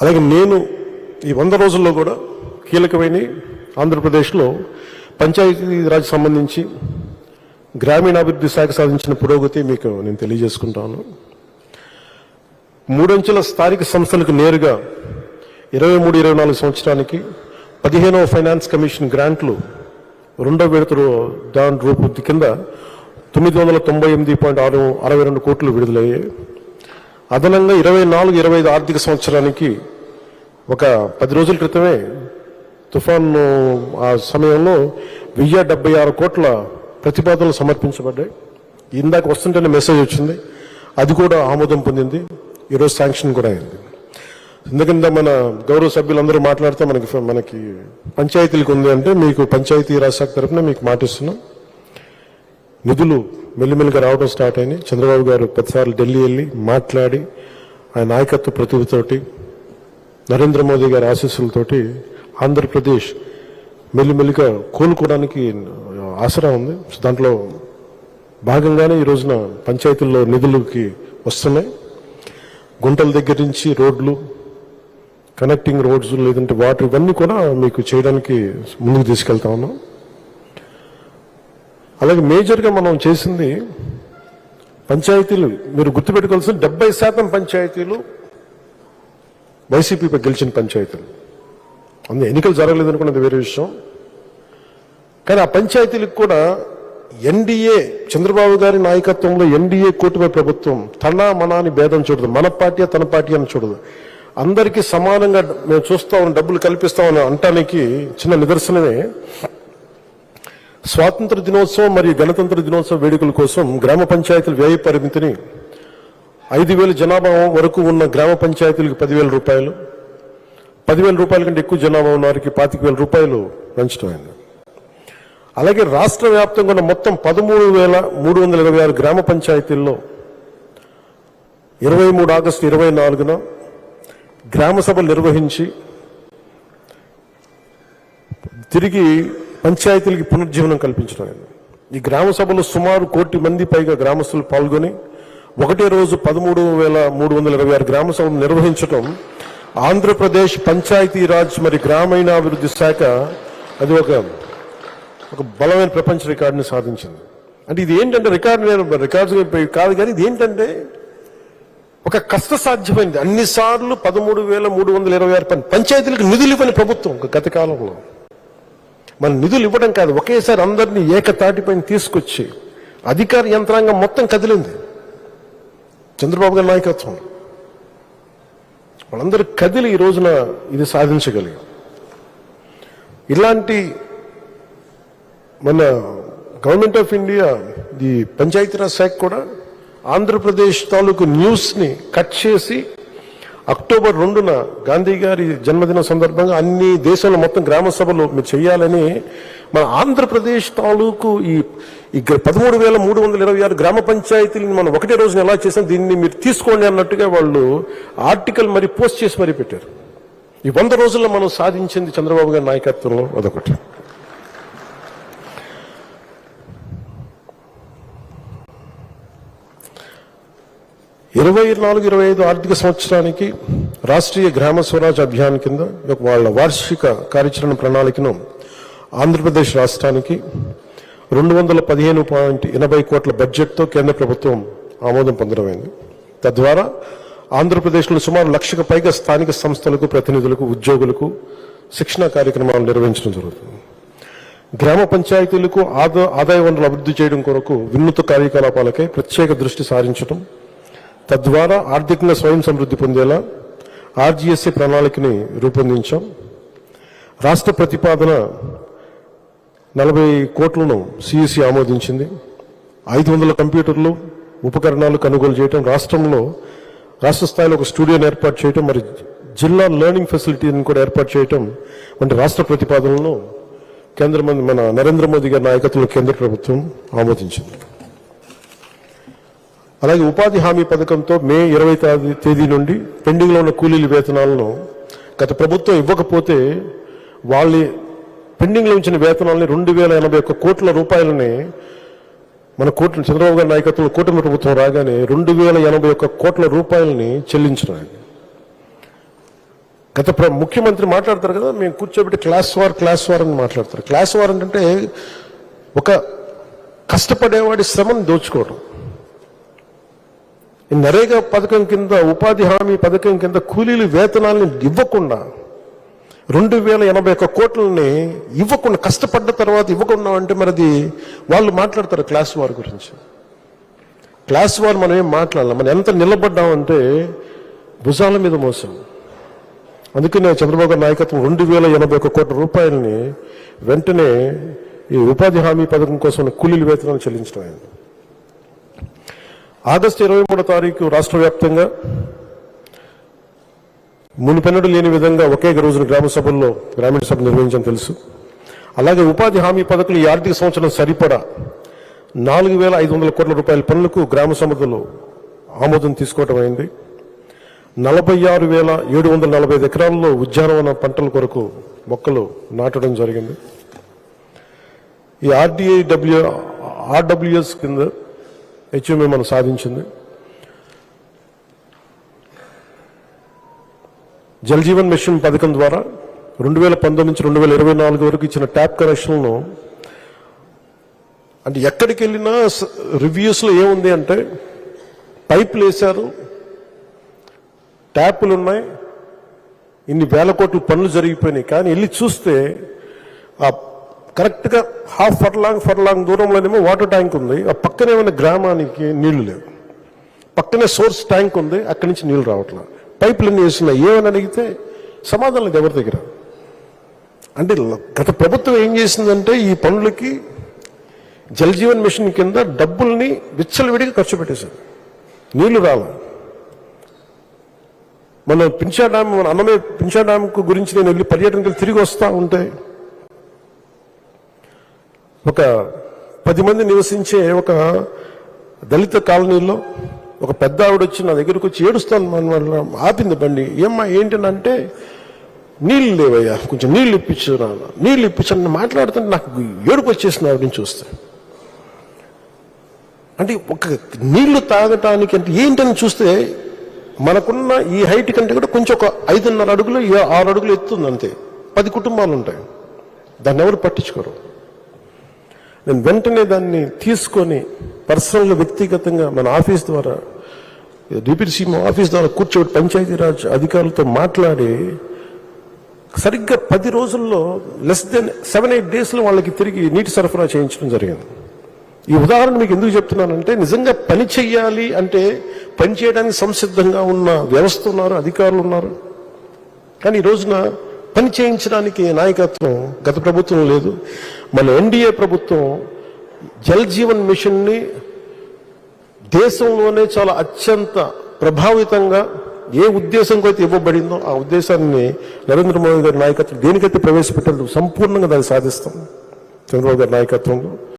అలాగే నేను ఈ వంద రోజుల్లో కూడా కీలకమైన ఆంధ్రప్రదేశ్లో పంచాయతీరాజ్ సంబంధించి గ్రామీణాభివృద్ధి శాఖ సాధించిన పురోగతి మీకు నేను తెలియజేసుకుంటాను. మూడంచెల స్థానిక సంస్థలకు నేరుగా ఇరవై మూడు ఇరవై నాలుగు సంవత్సరానికి పదిహేనవ ఫైనాన్స్ కమిషన్ గ్రాంట్లు రెండో విడత దాని రూపు కింద తొమ్మిది వందల తొంభై ఎనిమిది పాయింట్ ఆరు అరవై రెండు కోట్లు విడుదలయ్యాయి. అదనంగా ఇరవై నాలుగు ఇరవై ఐదు ఆర్థిక సంవత్సరానికి ఒక పది రోజుల క్రితమే తుఫాను ఆ సమయంలో వెయ్యి డెబ్బై ఆరు కోట్ల ప్రతిపాదనలు సమర్పించబడ్డాయి. ఇందాక వస్తుంటేనే మెసేజ్ వచ్చింది. అది కూడా ఆమోదం పొందింది. ఈరోజు శాంక్షన్ కూడా అయింది. ఎందుకంటే మన గౌరవ సభ్యులందరూ మాట్లాడితే మనకి మనకి పంచాయతీలకు ఉంది అంటే మీకు పంచాయతీ రాజ్ శాఖ తరఫున మీకు మాటిస్తున్నాం. నిధులు మెల్లిమెల్లిగా రావడం స్టార్ట్ అయినాయి. చంద్రబాబు గారు పదిసార్లు ఢిల్లీ వెళ్ళి మాట్లాడి ఆయన నాయకత్వ ప్రతిభతోటి నరేంద్ర మోదీ గారి ఆశీస్సులతోటి ఆంధ్రప్రదేశ్ మెల్లిమెల్లిగా కోలుకోవడానికి ఆసరా ఉంది. దాంట్లో భాగంగానే ఈ రోజున పంచాయతీల్లో నిధులకి వస్తున్నాయి. గుంటల దగ్గర నుంచి రోడ్లు కనెక్టింగ్ రోడ్స్ లేదంటే వాటర్ ఇవన్నీ కూడా మీకు చేయడానికి ముందుకు తీసుకెళ్తా ఉన్నాం. అలాగే మేజర్గా మనం చేసింది పంచాయతీలు. మీరు గుర్తుపెట్టుకోవాల్సిన డెబ్బై శాతం పంచాయతీలు వైసీపీ గెలిచిన పంచాయతీలు. అందు ఎన్నికలు జరగలేదు అనుకున్నది వేరే విషయం. కానీ ఆ పంచాయతీలకు కూడా ఎన్డీఏ చంద్రబాబు గారి నాయకత్వంలో ఎన్డీఏ కూటమి ప్రభుత్వం తన మన అని భేదం చూడదు. మన పార్టీ తన పార్టీ అని చూడదు. అందరికీ సమానంగా మేము చూస్తామని డబ్బులు కల్పిస్తామని అంటానికి చిన్న నిదర్శనమే. స్వాతంత్ర దినోత్సవం మరియు గణతంత్ర దినోత్సవ వేడుకల కోసం గ్రామ పంచాయతీల వ్యయ పరిమితిని ఐదు వేల జనాభా వరకు ఉన్న గ్రామ పంచాయతీలకు పదివేల రూపాయలు. పదివేల రూపాయల కంటే ఎక్కువ జనాభా ఉన్న వారికి పాతిక వేల రూపాయలు పెంచడమైంది అలాగే రాష్ట్ర వ్యాప్తంగా ఉన్న మొత్తం పదమూడు వేల మూడు వందల ఇరవై ఆరు గ్రామ పంచాయతీల్లో ఇరవై మూడు ఆగస్టు ఇరవై నాలుగున గ్రామ సభలు నిర్వహించి తిరిగి పంచాయతీలకి పునర్జీవనం కల్పించడం ఈ గ్రామ సభలో సుమారు కోటి మంది పైగా గ్రామస్తులు పాల్గొని ఒకటే రోజు పదమూడు వేల మూడు వందల ఇరవై ఆరు గ్రామ సభలు నిర్వహించడం ఆంధ్రప్రదేశ్ పంచాయతీరాజ్ మరి గ్రామీణాభివృద్ధి శాఖ అది ఒక ఒక బలమైన ప్రపంచ రికార్డుని సాధించింది. అంటే ఇది ఏంటంటే రికార్డు నేను రికార్డు కాదు కానీ ఇది ఏంటంటే ఒక కష్టసాధ్యమైంది. అన్నిసార్లు పదమూడు వేల మూడు వందల ఇరవై ఆరు పని పంచాయతీలకు నిధులు ఇవ్వని ప్రభుత్వం గత కాలంలో. మన నిధులు ఇవ్వడం కాదు ఒకేసారి అందరినీ ఏకతాటిపైన తీసుకొచ్చి అధికార యంత్రాంగం మొత్తం కదిలింది. చంద్రబాబు గారి నాయకత్వం. వాళ్ళందరూ కదిలి ఈ రోజున ఇది సాధించగలిగాం. ఇలాంటి మన గవర్నమెంట్ ఆఫ్ ఇండియా ఈ పంచాయతీరాజ్ శాఖ కూడా ఆంధ్రప్రదేశ్ తాలూకు న్యూస్ని కట్ చేసి అక్టోబర్ రెండున గాంధీ గారి జన్మదిన సందర్భంగా అన్ని దేశంలో మొత్తం గ్రామ సభలు మీరు చేయాలని మన ఆంధ్రప్రదేశ్ తాలూకు ఈ పదమూడు వేల మూడు వందల ఇరవై ఆరు గ్రామ పంచాయతీలను మనం ఒకటే రోజున ఎలా చేసాం దీన్ని మీరు తీసుకోండి అన్నట్టుగా వాళ్ళు ఆర్టికల్ మరి పోస్ట్ చేసి మరీ పెట్టారు. ఈ వంద రోజుల్లో మనం సాధించింది చంద్రబాబు గారి నాయకత్వంలో అదొకటి. ఇరవై నాలుగు ఇరవై ఐదు ఆర్థిక సంవత్సరానికి రాష్ట్రీయ గ్రామ స్వరాజ్ అభియాన్ కింద వాళ్ళ వార్షిక కార్యాచరణ ప్రణాళికను ఆంధ్రప్రదేశ్ రాష్ట్రానికి రెండు వందల పదిహేను పాయింట్ ఎనభై కోట్ల బడ్జెట్తో కేంద్ర ప్రభుత్వం ఆమోదం పొందడమైంది. తద్వారా ఆంధ్రప్రదేశ్లో సుమారు లక్షకు పైగా స్థానిక సంస్థలకు ప్రతినిధులకు ఉద్యోగులకు శిక్షణా కార్యక్రమాలు నిర్వహించడం జరుగుతుంది. గ్రామ పంచాయతీలకు ఆదా ఆదాయ వనరులు అభివృద్ధి చేయడం కొరకు వినూత్న కార్యకలాపాలకై ప్రత్యేక దృష్టి సారించడం తద్వారా ఆర్థికంగా స్వయం సమృద్ధి పొందేలా ఆర్జీఎస్ఏ ప్రణాళికని రూపొందించాం. రాష్ట్ర ప్రతిపాదన నలభై కోట్లను సిఇసి ఆమోదించింది. ఐదు వందల కంప్యూటర్లు ఉపకరణాలు కొనుగోలు చేయడం రాష్ట్రంలో రాష్ట్ర స్థాయిలో ఒక స్టూడియోని ఏర్పాటు చేయడం మరి జిల్లా లెర్నింగ్ ఫెసిలిటీని కూడా ఏర్పాటు చేయడం వంటి రాష్ట్ర ప్రతిపాదనలను కేంద్ర మన నరేంద్ర మోదీ గారి నాయకత్వంలో కేంద్ర ప్రభుత్వం ఆమోదించింది. అలాగే ఉపాధి హామీ పథకంతో మే ఇరవై తేదీ నుండి పెండింగ్లో ఉన్న కూలీల వేతనాలను గత ప్రభుత్వం ఇవ్వకపోతే వాళ్ళ పెండింగ్లో ఉంచిన వేతనాలని రెండు వేల ఎనభై ఒక్క కోట్ల రూపాయలని మన కోట్ల చంద్రబాబు గారి నాయకత్వంలో కూటమి ప్రభుత్వం రాగానే రెండు వేల ఎనభై ఒక్క కోట్ల రూపాయలని చెల్లించినాయి గత ప్ర- ముఖ్యమంత్రి మాట్లాడతారు కదా మేము కూర్చోబెట్టి క్లాస్ వార్ క్లాస్ వార్ అని మాట్లాడతారు. క్లాస్ వార్ అంటే ఒక కష్టపడేవాడి శ్రమను దోచుకోవడం నరేగా పథకం కింద ఉపాధి హామీ పథకం కింద కూలీలు వేతనాలను ఇవ్వకుండా రెండు వేల ఎనభై ఒక్క కోట్లని ఇవ్వకుండా కష్టపడ్డ తర్వాత ఇవ్వకుండా అంటే మరిది వాళ్ళు మాట్లాడతారు క్లాస్ వార్ గురించి. క్లాస్ వార్ మనం ఏం మాట్లాడాలి. మనం ఎంత నిలబడ్డామంటే భుజాల మీద మోసం. అందుకనే చంద్రబాబు గారి నాయకత్వం రెండు వేల ఎనభై ఒక్క కోట్ల రూపాయలని వెంటనే ఈ ఉపాధి హామీ పథకం కోసం కూలీల వేతనాలు చెల్లించడం అయింది. ఆగస్టు ఇరవై మూడో తారీఖు రాష్ట్ర వ్యాప్తంగా మునుపెన్నడు లేని విధంగా ఒకే రోజున గ్రామ సభల్లో గ్రామీణ సభ నిర్వహించడం తెలుసు. అలాగే ఉపాధి హామీ పథకం ఈ ఆర్థిక సంవత్సరం సరిపడా నాలుగు వేల ఐదు వందల కోట్ల రూపాయల పనులకు గ్రామ సభలో ఆమోదం తీసుకోవటం అయింది. నలభై ఆరు వేల ఏడు వందల నలభై ఐదు ఎకరాల్లో ఉద్యానవన పంటల కొరకు మొక్కలు నాటడం జరిగింది. ఈ ఆర్డీఐ డబ్ల్యూ ఆర్డబ్ల్యూఎస్ కింద హెచ్ఎంఏ మనం సాధించింది. జల్ జీవన్ మిషన్ పథకం ద్వారా రెండు వేల పంతొమ్మిది నుంచి రెండు వేల ఇరవై నాలుగు వరకు ఇచ్చిన ట్యాప్ కనెక్షన్లను అంటే ఎక్కడికి వెళ్ళినా రివ్యూస్లో ఏముంది అంటే పైపులు వేశారు ట్యాపులు ఉన్నాయి ఇన్ని వేల కోట్ల పనులు జరిగిపోయినాయి. కానీ వెళ్ళి చూస్తే ఆ కరెక్ట్గా హాఫ్ ఫర్లాంగ్ ఫర్లాంగ్ దూరంలోనేమో వాటర్ ట్యాంక్ ఉంది. ఆ పక్కనే ఉన్న గ్రామానికి నీళ్ళు లేవు. పక్కనే సోర్స్ ట్యాంక్ ఉంది అక్కడి నుంచి నీళ్ళు రావట్లా. పైపులు ఎన్ని వేస్తున్నాయి ఏమని అడిగితే సమాధానం లేదు ఎవరి దగ్గర. అంటే గత ప్రభుత్వం ఏం చేసిందంటే ఈ పనులకి జలజీవన్ మిషన్ కింద డబ్బుల్ని విచ్చలవిడిగా ఖర్చు పెట్టేశారు. నీళ్ళు రాల. మన పింఛా డ్యామ్ మన అన్నమే పింఛా డ్యామ్ గురించి నేను వెళ్ళి పర్యటనకి తిరిగి వస్తూ ఉంటే ఒక పది మంది నివసించే ఒక దళిత కాలనీలో ఒక పెద్ద ఆవిడ వచ్చి నా దగ్గరకు వచ్చి ఏడుస్తాను మన వాళ్ళ ఆపింది బండి. ఏమ్మా ఏంటంటే నీళ్ళు లేవయ్యా కొంచెం నీళ్ళు ఇప్పించు నాన్న నీళ్ళు ఇప్పించని మాట్లాడుతుంటే నాకు ఏడుపు వచ్చేసింది ఆవిడని చూస్తే. అంటే ఒక నీళ్ళు తాగటానికి అంటే ఏంటని చూస్తే మనకున్న ఈ హైట్ కంటే కూడా కొంచెం ఒక ఐదున్నర అడుగులు ఏ- ఆరు అడుగులు ఎత్తుంది అంతే పది కుటుంబాలు ఉంటాయి. దాన్ని ఎవరు పట్టించుకోరు. నేను వెంటనే దాన్ని తీసుకొని పర్సనల్గా వ్యక్తిగతంగా మన ఆఫీస్ ద్వారా డిప్యూటీ సీఎం ఆఫీస్ ద్వారా కూర్చోబెట్టి పంచాయతీరాజ్ అధికారులతో మాట్లాడి సరిగ్గా పది రోజుల్లో లెస్ దెన్ సెవెన్ ఎయిట్ డేస్లో వాళ్ళకి తిరిగి నీటి సరఫరా చేయించడం జరిగింది. ఈ ఉదాహరణ మీకు ఎందుకు చెప్తున్నానంటే నిజంగా పని చెయ్యాలి అంటే పని చేయడానికి సంసిద్ధంగా ఉన్న వ్యవస్థ ఉన్నారు అధికారులు ఉన్నారు. కానీ ఈ రోజున పని చేయించడానికి నాయకత్వం గత ప్రభుత్వం లేదు. మన ఎన్డీఏ ప్రభుత్వం జల్ జీవన్ మిషన్ని దేశంలోనే చాలా అత్యంత ప్రభావితంగా ఏ ఉద్దేశంతో అయితే ఇవ్వబడిందో ఆ ఉద్దేశాన్ని నరేంద్ర మోదీ గారి నాయకత్వం దేనికైతే ప్రవేశపెట్టారు సంపూర్ణంగా దాన్ని సాధిస్తాం చంద్రబాబు గారి నాయకత్వంలో.